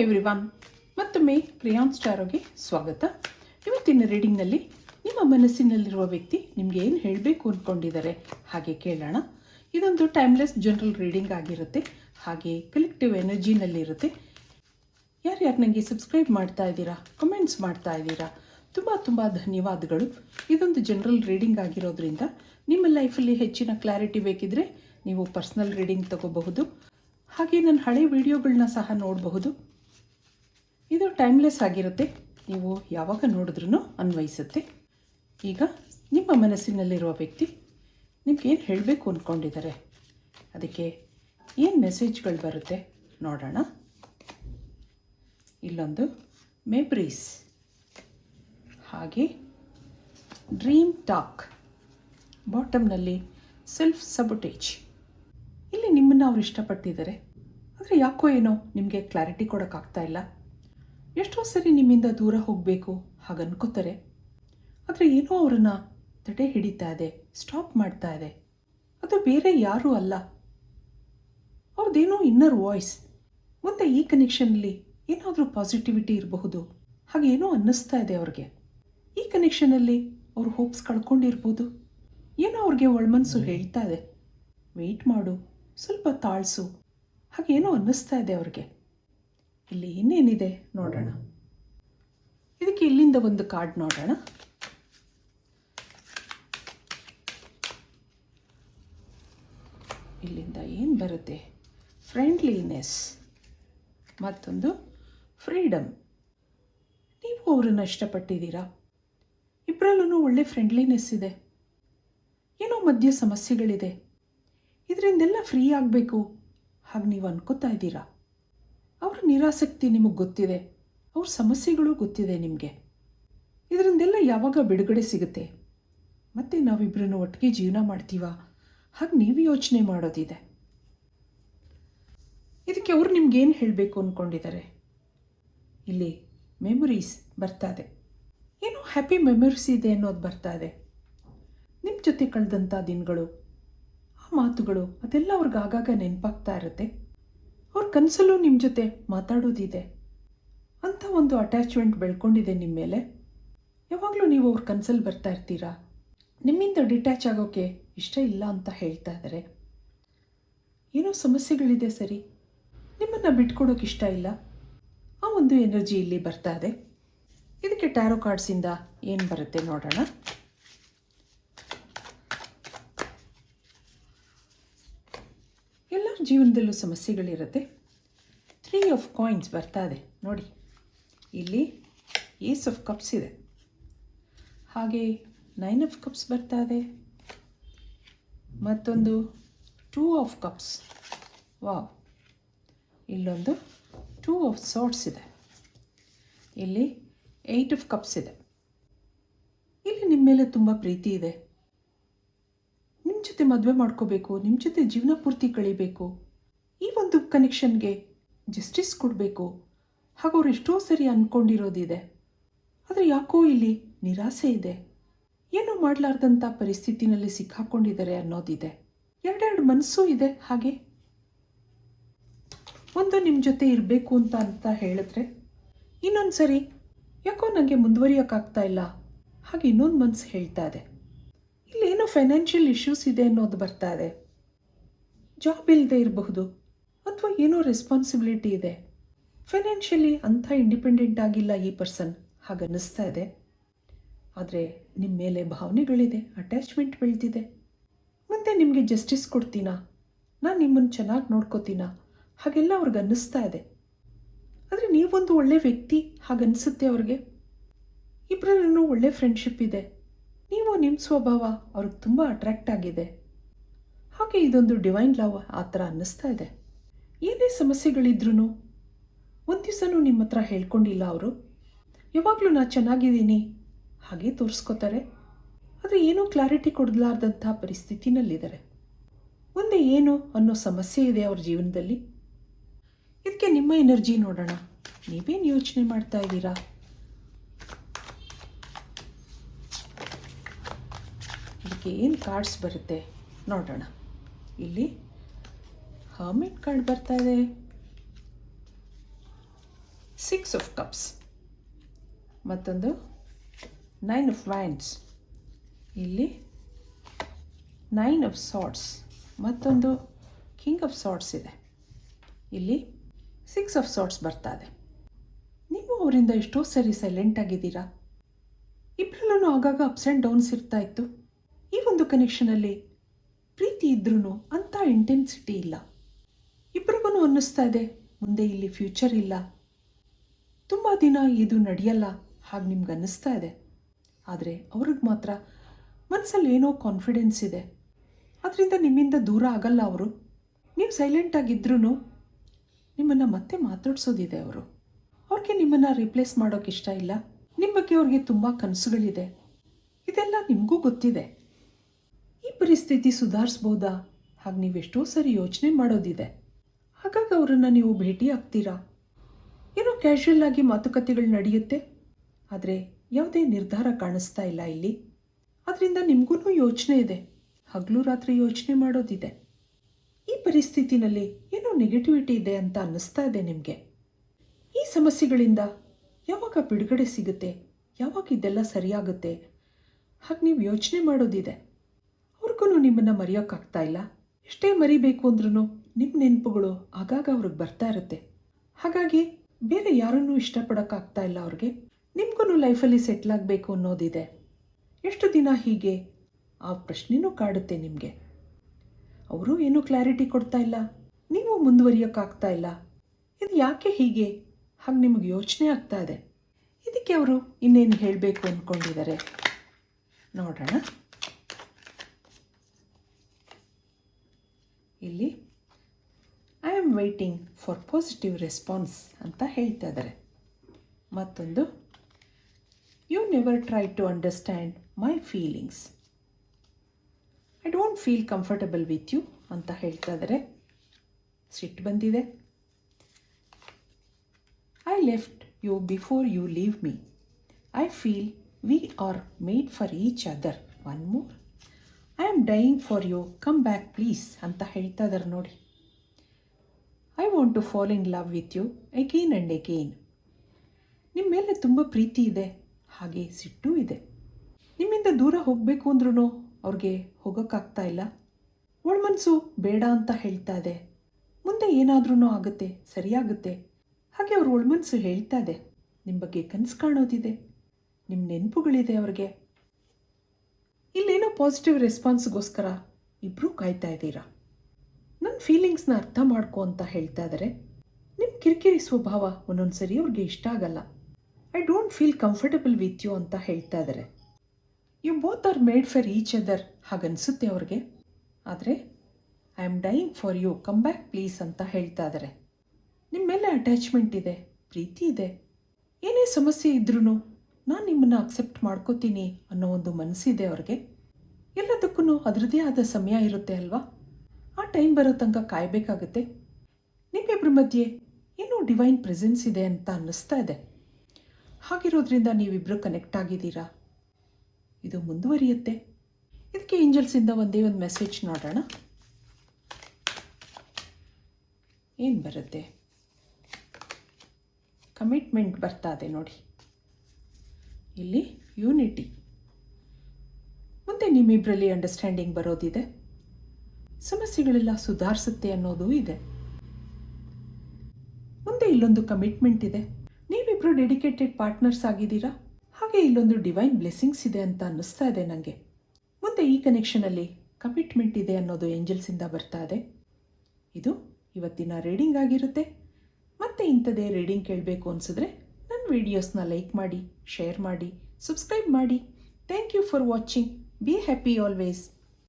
Everyone ಮತ್ತೊಮ್ಮೆ ಕ್ರಿಯಾನ್ ಸ್ಟಾರೋಗೆ ಸ್ವಾಗತ. ಇವತ್ತಿನ ರೀಡಿಂಗ್ನಲ್ಲಿ ನಿಮ್ಮ ಮನಸ್ಸಿನಲ್ಲಿರುವ ವ್ಯಕ್ತಿ ನಿಮಗೆ ಏನು ಹೇಳಬೇಕು ಅಂದ್ಕೊಂಡಿದ್ದಾರೆ ಹಾಗೆ ಕೇಳೋಣ. ಇದೊಂದು ಟೈಮ್ಲೆಸ್ ಜನರಲ್ ರೀಡಿಂಗ್ ಆಗಿರುತ್ತೆ. ಹಾಗೆ ಕಲೆಕ್ಟಿವ್ ಎನರ್ಜಿನಲ್ಲಿರುತ್ತೆ ಯಾರ್ಯಾರು ನನಗೆ ಸಬ್ಸ್ಕ್ರೈಬ್ ಮಾಡ್ತಾ ಇದ್ದೀರಾ? ಕಮೆಂಟ್ಸ್ ಮಾಡ್ತಾ ಇದ್ದೀರಾ? ತುಂಬ ತುಂಬ ಧನ್ಯವಾದಗಳು. ಇದೊಂದು ಜನರಲ್ ರೀಡಿಂಗ್ ಆಗಿರೋದ್ರಿಂದ ನಿಮ್ಮ ಲೈಫಲ್ಲಿ ಹೆಚ್ಚಿನ ಕ್ಲಾರಿಟಿ ಬೇಕಿದ್ರೆ ನೀವು ಪರ್ಸ್ನಲ್ ರೀಡಿಂಗ್ ತಗೋಬಹುದು. ಹಾಗೆ ನನ್ನ ಹಳೆ ವಿಡಿಯೋಗಳನ್ನ ಸಹ ನೋಡಬಹುದು. ಇದು ಟೈಮ್ಲೆಸ್ ಆಗಿರುತ್ತೆ. ನೀವು ಯಾವಾಗ ನೋಡಿದ್ರೂ ಅನ್ವಯಿಸುತ್ತೆ. ಈಗ ನಿಮ್ಮ ಮನಸ್ಸಿನಲ್ಲಿರುವ ವ್ಯಕ್ತಿ ನಿಮ್ಗೆ ಏನು ಹೇಳಬೇಕು ಅಂದ್ಕೊಂಡಿದ್ದಾರೆ ಅದಕ್ಕೆ ಏನು ಮೆಸೇಜ್ಗಳು ಬರುತ್ತೆ ನೋಡೋಣ. ಇಲ್ಲೊಂದು ಮೆಬ್ರೀಸ್ ಹಾಗೆ ಡ್ರೀಮ್ ಟಾಕ್ ಬಾಟಮ್ನಲ್ಲಿ ಸೆಲ್ಫ್ ಸಬೊಟೇಜ್ ಇಲ್ಲಿ ನಿಮ್ಮನ್ನು ಅವ್ರು ಇಷ್ಟಪಟ್ಟಿದ್ದಾರೆ ಆದರೆ ಯಾಕೋ ಏನೋ ನಿಮಗೆ ಕ್ಲಾರಿಟಿ ಕೊಡೋಕ್ಕಾಗ್ತಾ ಇಲ್ಲ. ಎಷ್ಟೋ ಸರಿ ನಿಮ್ಮಿಂದ ದೂರ ಹೋಗಬೇಕು ಹಾಗನ್ಕೋತಾರೆ. ಆದರೆ ಏನೋ ಅವರನ್ನು ತಡೆ ಹಿಡಿತಾ ಇದೆ, ಸ್ಟಾಪ್ ಮಾಡ್ತಾ ಇದೆ. ಅದು ಬೇರೆ ಯಾರೂ ಅಲ್ಲ. ಅವ್ರದ್ದೇನೋ ಇನ್ನರ್ ವಾಯ್ಸ್. ಮುಂದೆ ಈ ಕನೆಕ್ಷನ್ನಲ್ಲಿ ಏನಾದರೂ ಪಾಸಿಟಿವಿಟಿ ಇರಬಹುದು. ಹಾಗೇನೋ ಅನ್ನಿಸ್ತಾ ಇದೆ ಅವ್ರಿಗೆ. ಈ ಕನೆಕ್ಷನಲ್ಲಿ ಅವ್ರು ಹೋಪ್ಸ್ ಕಳ್ಕೊಂಡಿರ್ಬೋದು. ಏನೋ ಅವ್ರಿಗೆ ಒಳಮನಸ್ಸು ಹೇಳ್ತಾ ಇದೆ. ವೆಯ್ಟ್ ಮಾಡು, ಸ್ವಲ್ಪ ತಾಳ್ಸು. ಹಾಗೇನೋ ಅನ್ನಿಸ್ತಾ ಇದೆ ಅವ್ರಿಗೆ. ಇಲ್ಲಿ ಇನ್ನೇನಿದೆ ನೋಡೋಣ. ಇದಕ್ಕೆ ಇಲ್ಲಿಂದ ಒಂದು ಕಾರ್ಡ್ ನೋಡೋಣ. ಇಲ್ಲಿಂದ ಏನು ಬರುತ್ತೆ? ಫ್ರೆಂಡ್ಲಿನೆಸ್ ಮತ್ತೊಂದು ಫ್ರೀಡಮ್ ನೀವು ಅವರನ್ನು ಇಷ್ಟಪಟ್ಟಿದ್ದೀರಾ? ಇಬ್ಬರಲ್ಲೂ ಒಳ್ಳೆ ಫ್ರೆಂಡ್ಲಿನೆಸ್ ಇದೆ. ಏನೋ ಮಧ್ಯ ಸಮಸ್ಯೆಗಳಿದೆ. ಇದರಿಂದೆಲ್ಲ ಫ್ರೀ ಆಗಬೇಕು. ಹಾಗೆ ನೀವು ಅನ್ಕೋತಾ ಇದ್ದೀರಾ? ಅವ್ರ ನಿರಾಸಕ್ತಿ ನಿಮಗೆ ಗೊತ್ತಿದೆ. ಅವ್ರ ಸಮಸ್ಯೆಗಳು ಗೊತ್ತಿದೆ ನಿಮಗೆ. ಇದರಿಂದೆಲ್ಲ ಯಾವಾಗ ಬಿಡುಗಡೆ ಸಿಗುತ್ತೆ? ಮತ್ತೆ ನಾವಿಬ್ಬರನ್ನು ಒಟ್ಟಿಗೆ ಜೀವನ ಮಾಡ್ತೀವ? ಹಾಗೆ ನೀವು ಯೋಚನೆ ಮಾಡೋದಿದೆ. ಇದಕ್ಕೆ ಅವ್ರು ನಿಮ್ಗೇನು ಹೇಳಬೇಕು ಅಂದ್ಕೊಂಡಿದ್ದಾರೆ ಇಲ್ಲಿ ಮೆಮೊರೀಸ್ ಬರ್ತಾ ಇದೆ. ಏನೋ ಹ್ಯಾಪಿ ಮೆಮೊರೀಸ್ ಇದೆ ಅನ್ನೋದು ಬರ್ತಾ ಇದೆ. ನಿಮ್ಮ ಜೊತೆ ಕಳೆದಂಥ ದಿನಗಳು, ಆ ಮಾತುಗಳು, ಅದೆಲ್ಲ ಅವ್ರಿಗೆ ಆಗಾಗ ನೆನಪಾಗ್ತಾ ಇರುತ್ತೆ. ಅವ್ರ ಕನಸಲ್ಲೂ ನಿಮ್ಮ ಜೊತೆ ಮಾತಾಡೋದಿದೆ ಅಂತ ಒಂದು ಅಟ್ಯಾಚ್ಮೆಂಟ್ ಬೆಳ್ಕೊಂಡಿದೆ ನಿಮ್ಮ ಮೇಲೆ. ಯಾವಾಗಲೂ ನೀವು ಅವ್ರ ಕನಸಲ್ಲಿ ಬರ್ತಾ ಇರ್ತೀರಾ? ನಿಮ್ಮಿಂದ ಡಿಟ್ಯಾಚ್ ಆಗೋಕ್ಕೆ ಇಷ್ಟ ಇಲ್ಲ ಅಂತ ಹೇಳ್ತಾ ಇದ್ದಾರೆ ಏನೋ ಸಮಸ್ಯೆಗಳಿದೆ ಸರಿ. ನಿಮ್ಮನ್ನು ಬಿಟ್ಕೊಡೋಕೆ ಇಷ್ಟ ಇಲ್ಲ. ಆ ಒಂದು ಎನರ್ಜಿ ಇಲ್ಲಿ ಬರ್ತಾ ಇದೆ. ಇದಕ್ಕೆ ಟ್ಯಾರೋ ಕಾರ್ಡ್ಸಿಂದ ಏನು ಬರುತ್ತೆ ನೋಡೋಣ. ಎಲ್ಲರ ಜೀವನದಲ್ಲೂ ಸಮಸ್ಯೆಗಳಿರುತ್ತೆ. ತ್ರೀ ಆಫ್ ಕಾಯಿನ್ಸ್ ಬರ್ತಾ ಇದೆ. ನೋಡಿ, ಇಲ್ಲಿ ಏಸ್ ಆಫ್ ಕಪ್ಸ್ ಇದೆ. ಹಾಗೆ ನೈನ್ ಆಫ್ ಕಪ್ಸ್ ಬರ್ತಾ ಇದೆ. ಮತ್ತೊಂದು ಟೂ ಆಫ್ ಕಪ್ಸ್ ವಾವ್ ಇಲ್ಲೊಂದು ಟೂ ಆಫ್ ಸಾಟ್ಸ್ ಇದೆ. ಇಲ್ಲಿ ಏಯ್ಟ್ ಆಫ್ ಕಪ್ಸ್ ಇದೆ. ಇಲ್ಲಿ ನಿಮ್ಮ ಮೇಲೆ ತುಂಬ ಪ್ರೀತಿ ಇದೆ. ಜೊತೆ ಮದುವೆ ಮಾಡ್ಕೋಬೇಕು ನಿಮ್ಮ ಜೊತೆ ಜೀವನ ಪೂರ್ತಿ ಕಳಿಬೇಕು. ಈ ಒಂದು ಕನೆಕ್ಷನ್ಗೆ ಜಸ್ಟಿಸ್ ಕೊಡಬೇಕು. ಹಾಗೂ ಅವ್ರು ಎಷ್ಟೋ ಸರಿ ಅಂದ್ಕೊಂಡಿರೋದಿದೆ ಆದರೆ ಯಾಕೋ ಇಲ್ಲಿ ನಿರಾಸೆ ಇದೆ. ಏನೂ ಮಾಡಲಾರ್ದಂಥ ಪರಿಸ್ಥಿತಿನಲ್ಲಿ ಸಿಕ್ಕಾಕೊಂಡಿದ್ದಾರೆ ಅನ್ನೋದಿದೆ. ಎರಡೆರಡು ಮನಸ್ಸು ಇದೆ ಹಾಗೆ. ಒಂದು ನಿಮ್ಮ ಜೊತೆ ಇರಬೇಕು ಅಂತ ಅಂತ ಹೇಳಿದ್ರೆ ಇನ್ನೊಂದು ಸರಿ ಯಾಕೋ ನನಗೆ ಮುಂದುವರಿಯೋಕ್ಕಾಗ್ತಾ ಇಲ್ಲ. ಹಾಗೆ ಇನ್ನೊಂದು ಮನಸ್ಸು ಹೇಳ್ತಾ ಇದೆ. ಇಲ್ಲೇನೋ ಫೈನಾನ್ಷಿಯಲ್ ಇಶ್ಯೂಸ್ ಇದೆ ಅನ್ನೋದು ಬರ್ತಾ ಇದೆ ಜಾಬ್ ಇಲ್ಲದೆ ಇರಬಹುದು ಅಥವಾ ಏನೋ ರೆಸ್ಪಾನ್ಸಿಬಿಲಿಟಿ ಇದೆ. ಫೈನಾನ್ಷಿಯಲಿ ಅಂಥ ಇಂಡಿಪೆಂಡೆಂಟ್ ಆಗಿಲ್ಲ ಈ ಪರ್ಸನ್ ಹಾಗನ್ನಿಸ್ತಾ ಇದೆ. ಆದರೆ ನಿಮ್ಮ ಮೇಲೆ ಭಾವನೆಗಳಿದೆ ಅಟ್ಯಾಚ್ಮೆಂಟ್ ಬೆಳೆದಿದೆ ಮುಂದೆ ನಿಮಗೆ ಜಸ್ಟಿಸ್ ಕೊಡ್ತೀನಾ? ನಾನು ನಿಮ್ಮನ್ನು ಚೆನ್ನಾಗಿ ನೋಡ್ಕೋತೀನಾ? ಹಾಗೆಲ್ಲ ಅವ್ರಿಗೆ ಅನ್ನಿಸ್ತಾ ಇದೆ. ಆದರೆ ನೀವೊಂದು ಒಳ್ಳೆ ವ್ಯಕ್ತಿ ಹಾಗನ್ನಿಸುತ್ತೆ ಅವ್ರಿಗೆ? ಇಬ್ಬರಲ್ಲೂ ಒಳ್ಳೆ ಫ್ರೆಂಡ್ಶಿಪ್ ಇದೆ. ನೀವು ನಿಮ್ಮ ಸ್ವಭಾವ ಅವ್ರಿಗೆ ತುಂಬ ಅಟ್ರ್ಯಾಕ್ಟ್ ಆಗಿದೆ. ಹಾಗೆ ಇದೊಂದು ಡಿವೈನ್ ಲವ್ ಆ ಥರ ಅನ್ನಿಸ್ತಾ ಇದೆ. ಏನೇ ಸಮಸ್ಯೆಗಳಿದ್ರೂ ಒಂದು ದಿವಸನೂ ನಿಮ್ಮ ಹತ್ರ ಹೇಳ್ಕೊಂಡಿಲ್ಲ ಅವರು. ಯಾವಾಗಲೂ ನಾನು ಚೆನ್ನಾಗಿದ್ದೀನಿ, ಹಾಗೆ ತೋರಿಸ್ಕೋತಾರೆ. ಆದರೆ ಏನೂ ಕ್ಲಾರಿಟಿ ಕೊಡಲಾರ್ದಂಥ ಪರಿಸ್ಥಿತಿನಲ್ಲಿದ್ದಾರೆ. ಮುಂದೆ ಏನು ಅನ್ನೋ ಸಮಸ್ಯೆ ಇದೆ ಅವ್ರ ಜೀವನದಲ್ಲಿ. ಇದಕ್ಕೆ ನಿಮ್ಮ ಎನರ್ಜಿ ನೋಡೋಣ. ನೀವೇನು ಯೋಚನೆ ಮಾಡ್ತಾ ಇದ್ದೀರಾ? ಇದಕ್ಕೆ ಏನು ಕಾರ್ಡ್ಸ್ ಬರುತ್ತೆ? ನೋಡೋಣ. ಇಲ್ಲಿ ಹರ್ಮಿಟ್ ಕಾರ್ಡ್ ಬರ್ತಾ ಇದೆ. ಸಿಕ್ಸ್ ಆಫ್ ಕಪ್ಸ್ ಮತ್ತೊಂದು ನೈನ್ ಆಫ್ ವ್ಯಾಂಡ್ಸ್ ಇಲ್ಲಿ ನೈನ್ ಆಫ್ ಸಾಟ್ಸ್ ಮತ್ತೊಂದು ಕಿಂಗ್ ಆಫ್ ಸಾಟ್ಸ್ ಇದೆ. ಇಲ್ಲಿ ಸಿಕ್ಸ್ ಆಫ್ ಸಾಟ್ಸ್ ಬರ್ತಾ ಇದೆ. ನೀವು ಅವರಿಂದ ಎಷ್ಟೋ ಸರಿ ಸೈಲೆಂಟ್ ಆಗಿದ್ದೀರಾ? ಇಬ್ಬರಲ್ಲೂ ಆಗಾಗ ಅಪ್ಸ್ ಆ್ಯಂಡ್ ಡೌನ್ಸ್ ಇರ್ತಾ ಇತ್ತು. ಈ ಒಂದು ಕನೆಕ್ಷನಲ್ಲಿ ಪ್ರೀತಿ ಇದ್ರೂ ಅಂಥ ಇಂಟೆನ್ಸಿಟಿ ಇಲ್ಲ. ಇಬ್ಬರಿಗೂ ಅನ್ನಿಸ್ತಾ ಇದೆ, ಮುಂದೆ ಇಲ್ಲಿ ಫ್ಯೂಚರ್ ಇಲ್ಲ. ತುಂಬ ದಿನ ಇದು ನಡೆಯಲ್ಲ ಹಾಗೆ ನಿಮ್ಗೆ ಅನ್ನಿಸ್ತಾ ಇದೆ. ಆದರೆ ಅವ್ರಿಗೆ ಮಾತ್ರ ಮನಸ್ಸಲ್ಲಿ ಏನೋ ಕಾನ್ಫಿಡೆನ್ಸ್ ಇದೆ. ಅದರಿಂದ ನಿಮ್ಮಿಂದ ದೂರ ಆಗಲ್ಲ ಅವರು. ನೀವು ಸೈಲೆಂಟಾಗಿದ್ರೂ ನಿಮ್ಮನ್ನು ಮತ್ತೆ ಮಾತಾಡ್ಸೋದಿದೆ ಅವರು. ಅವ್ರಿಗೆ ನಿಮ್ಮನ್ನು ರಿಪ್ಲೇಸ್ ಮಾಡೋಕೆ ಇಷ್ಟ ಇಲ್ಲ. ನಿಮ್ಮ ಬಗ್ಗೆ ಅವ್ರಿಗೆ ತುಂಬ ಕನಸುಗಳಿದೆ. ಇದೆಲ್ಲ ನಿಮಗೂ ಗೊತ್ತಿದೆ. ಪರಿಸ್ಥಿತಿ ಸುಧಾರಿಸ್ಬೋದಾ? ಹಾಗೆ ನೀವೆಷ್ಟೋ ಸರಿ ಯೋಚನೆ ಮಾಡೋದಿದೆ. ಹಾಗಾಗಿ ಅವರನ್ನು ನೀವು ಭೇಟಿ ಆಗ್ತೀರಾ? ಏನೋ ಕ್ಯಾಶುಯಲ್ ಆಗಿ ಮಾತುಕತೆಗಳು ನಡೆಯುತ್ತೆ. ಆದರೆ ಯಾವುದೇ ನಿರ್ಧಾರ ಕಾಣಿಸ್ತಾ ಇಲ್ಲ ಇಲ್ಲಿ. ಅದರಿಂದ ನಿಮಗೂ ಯೋಚನೆ ಇದೆ. ಹಗಲು ರಾತ್ರಿ ಯೋಚನೆ ಮಾಡೋದಿದೆ. ಈ ಪರಿಸ್ಥಿತಿನಲ್ಲಿ ಏನೋ ನೆಗೆಟಿವಿಟಿ ಇದೆ ಅಂತ ಅನ್ನಿಸ್ತಾ ಇದೆ ನಿಮಗೆ. ಈ ಸಮಸ್ಯೆಗಳಿಂದ ಯಾವಾಗ ಬಿಡುಗಡೆ ಸಿಗುತ್ತೆ? ಯಾವಾಗ ಇದೆಲ್ಲ ಸರಿಯಾಗುತ್ತೆ? ಹಾಗೆ ನೀವು ಯೋಚನೆ ಮಾಡೋದಿದೆ. ಅವ್ರಿಗೂ ನಿಮ್ಮನ್ನು ಮರೆಯೋಕ್ಕಾಗ್ತಾ ಇಲ್ಲ. ಎಷ್ಟೇ ಮರಿಬೇಕು ಅಂದ್ರೂ ನಿಮ್ಮ ನೆನಪುಗಳು ಆಗಾಗ ಅವ್ರಿಗೆ ಬರ್ತಾ ಇರುತ್ತೆ. ಹಾಗಾಗಿ ಬೇರೆ ಯಾರನ್ನೂ ಇಷ್ಟಪಡೋಕ್ಕಾಗ್ತಾ ಇಲ್ಲ ಅವ್ರಿಗೆ. ನಿಮ್ಗೂ ಲೈಫಲ್ಲಿ ಸೆಟ್ಲ್ ಆಗಬೇಕು ಅನ್ನೋದಿದೆ. ಎಷ್ಟು ದಿನ ಹೀಗೆ ಆ ಪ್ರಶ್ನೆನೂ ಕಾಡುತ್ತೆ ನಿಮಗೆ. ಅವರು ಏನೂ ಕ್ಲಾರಿಟಿ ಕೊಡ್ತಾ ಇಲ್ಲ. ನೀವು ಮುಂದುವರಿಯೋಕ್ಕಾಗ್ತಾ ಇಲ್ಲ. ಇದು ಯಾಕೆ ಹೀಗೆ? ಹಾಗೆ ನಿಮಗೆ ಯೋಚನೆ ಆಗ್ತಾ ಇದೆ. ಇದಕ್ಕೆ ಅವರು ಇನ್ನೇನು ಹೇಳಬೇಕು ಅಂದ್ಕೊಂಡಿದ್ದಾರೆ ನೋಡೋಣ. ಇಲ್ಲಿ I am waiting for positive response ಅಂತ ಹೇಳ್ತಾ ಇದ್ದಾರೆ ಮತ್ತೊಂದು you never try to understand my feelings I don't feel comfortable with you ಅಂತ ಹೇಳ್ತಾ ಇದ್ದಾರೆ ಸಿಟ್ಟು ಬಂದಿದೆ. I left you before you leave me I feel we are made for each other one more I am dying for you come back please ಅಂತ ಹೇಳ್ತಾ ಇದ್ದಾರೆ ನೋಡಿ. I want to fall in love with you again and again ನಿಮ್ಮ ಮೇಲೆ ತುಂಬ ಪ್ರೀತಿ ಇದೆ. ಹಾಗೆ ಸಿಟ್ಟು ಇದೆ. ನಿಮ್ಮಿಂದ ದೂರ ಹೋಗಬೇಕು ಅಂದ್ರೂ ಅವ್ರಿಗೆ ಹೋಗೋಕ್ಕಾಗ್ತಾ ಇಲ್ಲ. ಒಳಮನಸ್ಸು ಬೇಡ ಅಂತ ಹೇಳ್ತಾ ಇದೆ. ಮುಂದೆ ಏನಾದ್ರೂ ಆಗುತ್ತೆ, ಸರಿಯಾಗುತ್ತೆ. ಹಾಗೆ ಅವ್ರ ಒಳಮನಸ್ಸು ಹೇಳ್ತಾ ಇದೆ. ನಿಮ್ಮ ಬಗ್ಗೆ ಕನಸು ಕಾಣೋದಿದೆ. ನಿಮ್ಮ ನೆನಪುಗಳಿದೆ ಅವ್ರಿಗೆ. ಇಲ್ಲೇನೋ ಪಾಸಿಟಿವ್ ರೆಸ್ಪಾನ್ಸ್ಗೋಸ್ಕರ ಇಬ್ಬರೂ ಕಾಯ್ತಾ ಇದ್ದೀರಾ? ನನ್ನ ಫೀಲಿಂಗ್ಸ್ನ ಅರ್ಥ ಮಾಡ್ಕೊ ಅಂತ ಹೇಳ್ತಾ ಇದ್ದಾರೆ ನಿಮ್ಮ ಕಿರಿಕಿರಿ ಸ್ವಭಾವ ಒಂದೊಂದು ಸರಿ ಅವ್ರಿಗೆ ಇಷ್ಟ ಆಗಲ್ಲ. I don't feel comfortable with you ಅಂತ ಹೇಳ್ತಾ ಇದ್ದಾರೆ you both are made for each other ಹಾಗನ್ಸುತ್ತೆ ಅವ್ರಿಗೆ. ಆದರೆ I am dying for you come back please ಅಂತ ಹೇಳ್ತಾ ಇದ್ದಾರೆ ನಿಮ್ಮ ಮೇಲೆ ಅಟ್ಯಾಚ್ಮೆಂಟ್ ಇದೆ, ಪ್ರೀತಿ ಇದೆ. ಏನೇ ಸಮಸ್ಯೆ ಇದ್ರೂ ನಾನು ನಿಮ್ಮನ್ನು ಅಕ್ಸೆಪ್ಟ್ ಮಾಡ್ಕೋತೀನಿ ಅನ್ನೋ ಒಂದು ಮನಸ್ಸಿದೆ ಅವ್ರಿಗೆ. ಎಲ್ಲದಕ್ಕೂ ಅದರದ್ದೇ ಆದ ಸಮಯ ಇರುತ್ತೆ ಅಲ್ವಾ? ಆ ಟೈಮ್ ಬರೋ ತನಕ ಕಾಯಬೇಕಾಗುತ್ತೆ. ನಿಮ್ಮಿಬ್ಬರ ಮಧ್ಯೆ ಏನೋ ಡಿವೈನ್ ಪ್ರೆಸೆನ್ಸ್ ಇದೆ ಅಂತ ಅನ್ನಿಸ್ತಾ ಇದೆ. ಹಾಗಿರೋದ್ರಿಂದ ನೀವಿಬ್ಬರು ಕನೆಕ್ಟ್ ಆಗಿದ್ದೀರಾ? ಇದು ಮುಂದುವರಿಯುತ್ತೆ. ಇದಕ್ಕೆ ಏಂಜಲ್ಸಿಂದ ಒಂದೇ ಒಂದು ಮೆಸೇಜ್ ನೋಡೋಣ. ಏನು ಬರುತ್ತೆ? ಕಮಿಟ್ಮೆಂಟ್ ಬರ್ತಾ ಇದೆ ನೋಡಿ. ಇಲ್ಲಿ ಯೂನಿಟಿ ಮುಂದೆ ನಿಮ್ಮಿಬ್ಬರಲ್ಲಿ ಅಂಡರ್ಸ್ಟ್ಯಾಂಡಿಂಗ್ ಬರೋದಿದೆ. ಸಮಸ್ಯೆಗಳೆಲ್ಲ ಸುಧಾರಿಸುತ್ತೆ ಅನ್ನೋದು ಇದೆ. ಮುಂದೆ ಇಲ್ಲೊಂದು ಕಮಿಟ್ಮೆಂಟ್ ಇದೆ. ನೀವಿಬ್ಬರು ಡೆಡಿಕೇಟೆಡ್ ಪಾರ್ಟ್ನರ್ಸ್ ಆಗಿದ್ದೀರಾ? ಹಾಗೆ ಇಲ್ಲೊಂದು ಡಿವೈನ್ ಬ್ಲೆಸ್ಸಿಂಗ್ಸ್ ಇದೆ ಅಂತ ಅನ್ನಿಸ್ತಾ ಇದೆ ನನಗೆ ಮುಂದೆ ಈ ಕನೆಕ್ಷನಲ್ಲಿ ಕಮಿಟ್ಮೆಂಟ್ ಇದೆ ಅನ್ನೋದು ಏಂಜಲ್ಸಿಂದ ಬರ್ತಾ ಇದೆ. ಇದು ಇವತ್ತಿನ ರೀಡಿಂಗ್ ಆಗಿರುತ್ತೆ. ಮತ್ತೆ ಇಂಥದೇ ರೀಡಿಂಗ್ ಕೇಳಬೇಕು ಅನಿಸಿದ್ರೆ ನನ್ನ ವೀಡಿಯೋಸ್ನ ಲೈಕ್ ಮಾಡಿ ಶೇರ್ ಮಾಡಿ ಸಬ್ಸ್ಕ್ರೈಬ್ ಮಾಡಿ. Thank you for watching be happy always